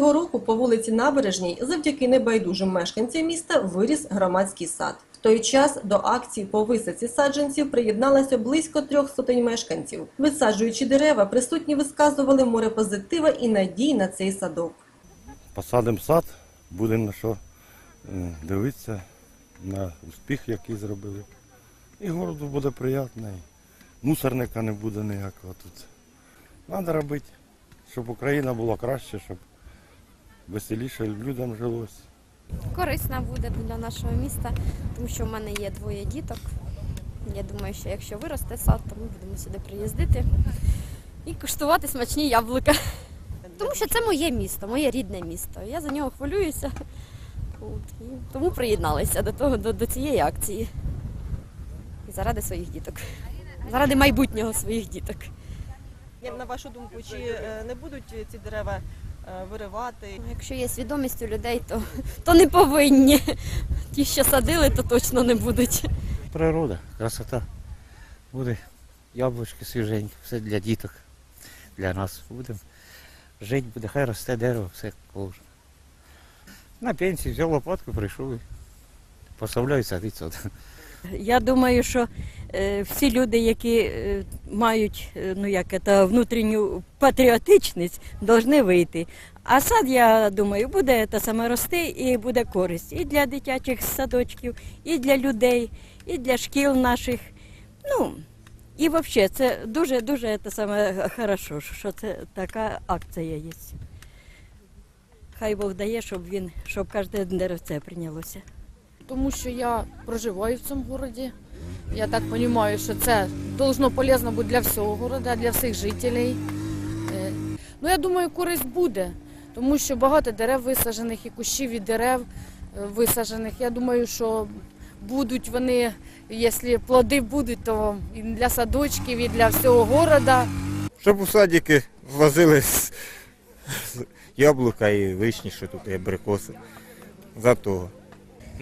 цього року по вулиці Набережній завдяки небайдужим мешканцям міста виріс громадський сад. В той час до акції по висадці саджанців приєдналося близько трьох сотень мешканців. Висаджуючи дерева, присутні висказували море позитива і надій на цей садок. посадимо сад, будемо на що е, дивитися на успіх, який зробили. І городу буде приємно, мусорника не буде ніякого тут. Треба робити, щоб Україна була краще, щоб веселіше людям жилось. корисна буде для нашого міста, тому що в мене є двоє діток. Я думаю, що якщо виросте сад, то ми будемо сюди приїздити і куштувати смачні яблука. Тому що це моє місто, моє рідне місто. Я за нього хвилююся. От, і тому приєдналися до того, до, до цієї акції. І заради своїх діток. Заради майбутнього своїх діток. Як на вашу думку, чи е, не будуть ці дерева виривати? Якщо є свідомість у людей, то, то не повинні. Ті, що садили, то точно не будуть. Природа, красота. Буде яблучки свіженькі, все для діток, для нас. Будемо жити, буде, хай росте дерево, все положено. На пенсії взяв лопатку, прийшов і поставляю садити сад. Я думаю, що е, всі люди, які е, мають е, ну, як це, внутрішню патріотичність, повинні вийти. А сад, я думаю, буде те саме рости і буде користь і для дитячих садочків, і для людей, і для шкіл наших. Ну, і взагалі, це дуже-дуже те саме хорошо, що це така акція є. Хай Бог дає, щоб він, щоб кожне деревце прийнялося. Тому що я проживаю в цьому городі. Я так розумію, що це должно полезно бути для всього города, для всіх жителів. Е, Ну, я думаю, користь буде, тому що багато дерев висаджених і кущів і дерев е, висаджених. Я думаю, що будуть вони, якщо плоди будуть, то і для садочків, і для всього города. Щоб у садики возили яблука і вишні, що тут і абрикоси. За того.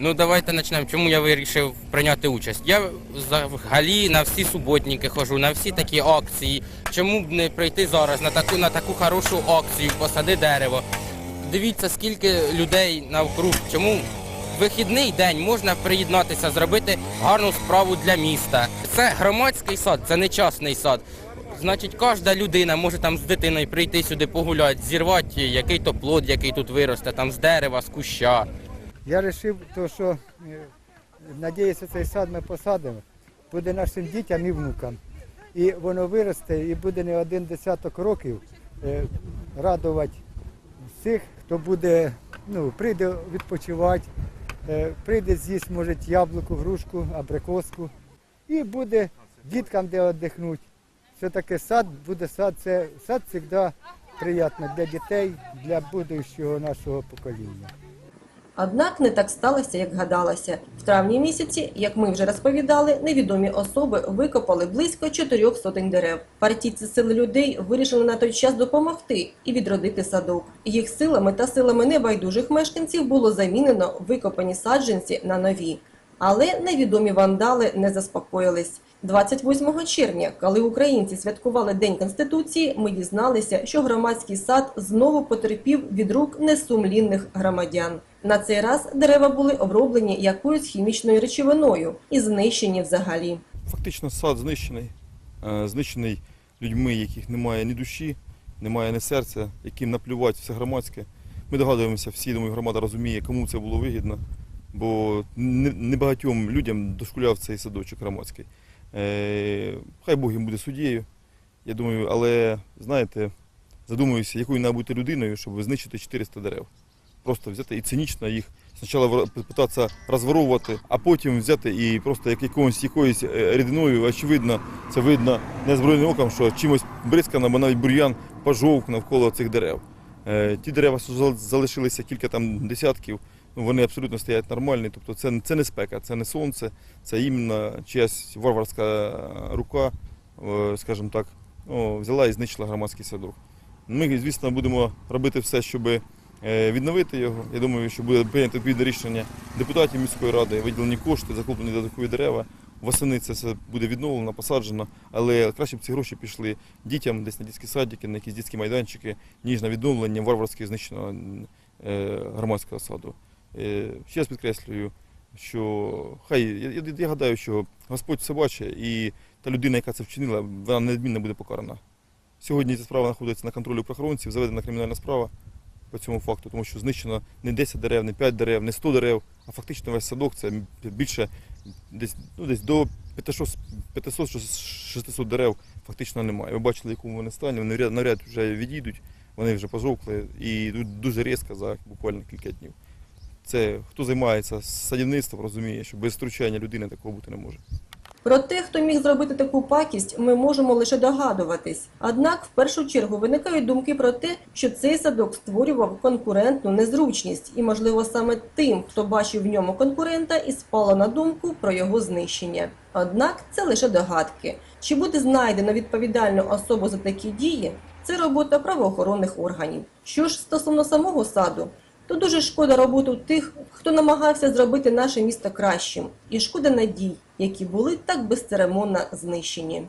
Ну давайте почнемо. Чому я вирішив прийняти участь? Я взагалі на всі суботники ходжу, на всі такі акції. Чому б не прийти зараз на таку на таку хорошу акцію, посади дерево? Дивіться, скільки людей навкруг. Чому вихідний день можна приєднатися, зробити гарну справу для міста. Це громадський сад, це не частний сад. Значить, кожна людина може там з дитиною прийти сюди погуляти, зірвати який то плод, який тут виросте, там з дерева, з куща. Я вирішив, що е, надіюся, цей сад ми посадимо, буде нашим дітям і внукам. І воно виросте і буде не один десяток років е, радувати всіх, хто буде, ну, прийде відпочивати, е, прийде з'їсть, може, яблуку, грушку, абрикоску. І буде діткам де віддихнути. Все-таки сад буде сад, це сад завжди приємно для дітей, для будущого нашого покоління. Однак не так сталося, як гадалося. В травні місяці, як ми вже розповідали, невідомі особи викопали близько чотирьох сотень дерев. Партійці сили людей вирішили на той час допомогти і відродити садок. Їх силами та силами небайдужих мешканців було замінено викопані саджанці на нові. Але невідомі вандали не заспокоїлись. 28 червня, коли українці святкували День Конституції, ми дізналися, що громадський сад знову потерпів від рук несумлінних громадян. На цей раз дерева були оброблені якоюсь хімічною речовиною і знищені взагалі. Фактично сад знищений, е, знищений людьми, яких немає ні душі, немає ні серця, яким наплювати все громадське. Ми догадуємося, всі думаю, громада розуміє, кому це було вигідно, бо небагатьом людям дошкуляв цей садочок громадський. Е, Хай Бог їм буде суддєю, я думаю, але знаєте, задумуюся, якою треба бути людиною, щоб знищити 400 дерев. Просто взяти і цинічно їх спочатку питатися розворовувати, а потім взяти і просто як якоюсь якоюсь е, рідиною, очевидно, це видно незброєним оком, що чимось бризкано, бо навіть бур'ян пожовк навколо цих дерев. Е, Ті дерева, що залишилися кілька там десятків, вони абсолютно стоять нормальні. Тобто це, це не спека, це не сонце, це іменно чиясь варварська рука, е, скажімо так, ну, взяла і знищила громадський садок. Ми, звісно, будемо робити все, щоб е, відновити його. Я думаю, що буде прийнято відповідне рішення депутатів міської ради, виділені кошти, закуплені додаткові дерева. Восени це все буде відновлено, посаджено, але краще б ці гроші пішли дітям десь на дитячі садики, на якісь дитячі майданчики, ніж на відновлення варварськи знищеного е, громадського саду. Е, ще раз підкреслюю, що хай я, я, гадаю, що Господь все бачить, і та людина, яка це вчинила, вона неодмінно буде покарана. Сьогодні ця справа знаходиться на контролі правоохоронців, заведена кримінальна справа по цьому факту, тому що знищено не 10 дерев, не 5 дерев, не 100 дерев, а фактично весь садок це більше десь, ну, десь до 500-600 дерев фактично немає. Ви бачили, якому вони стані, вони ряд- навряд вже відійдуть, вони вже пожовкли і тут дуже різко за буквально кілька днів. Це хто займається садівництвом, розуміє, що без втручання людини такого бути не може. Про те, хто міг зробити таку пакість, ми можемо лише догадуватись. Однак, в першу чергу, виникають думки про те, що цей садок створював конкурентну незручність, і, можливо, саме тим, хто бачив в ньому конкурента, і спало на думку про його знищення. Однак це лише догадки. Чи буде знайдено відповідальну особу за такі дії? Це робота правоохоронних органів. Що ж стосовно самого саду, то дуже шкода роботу тих, хто намагався зробити наше місто кращим, і шкода надій, які були так безцеремонно знищені.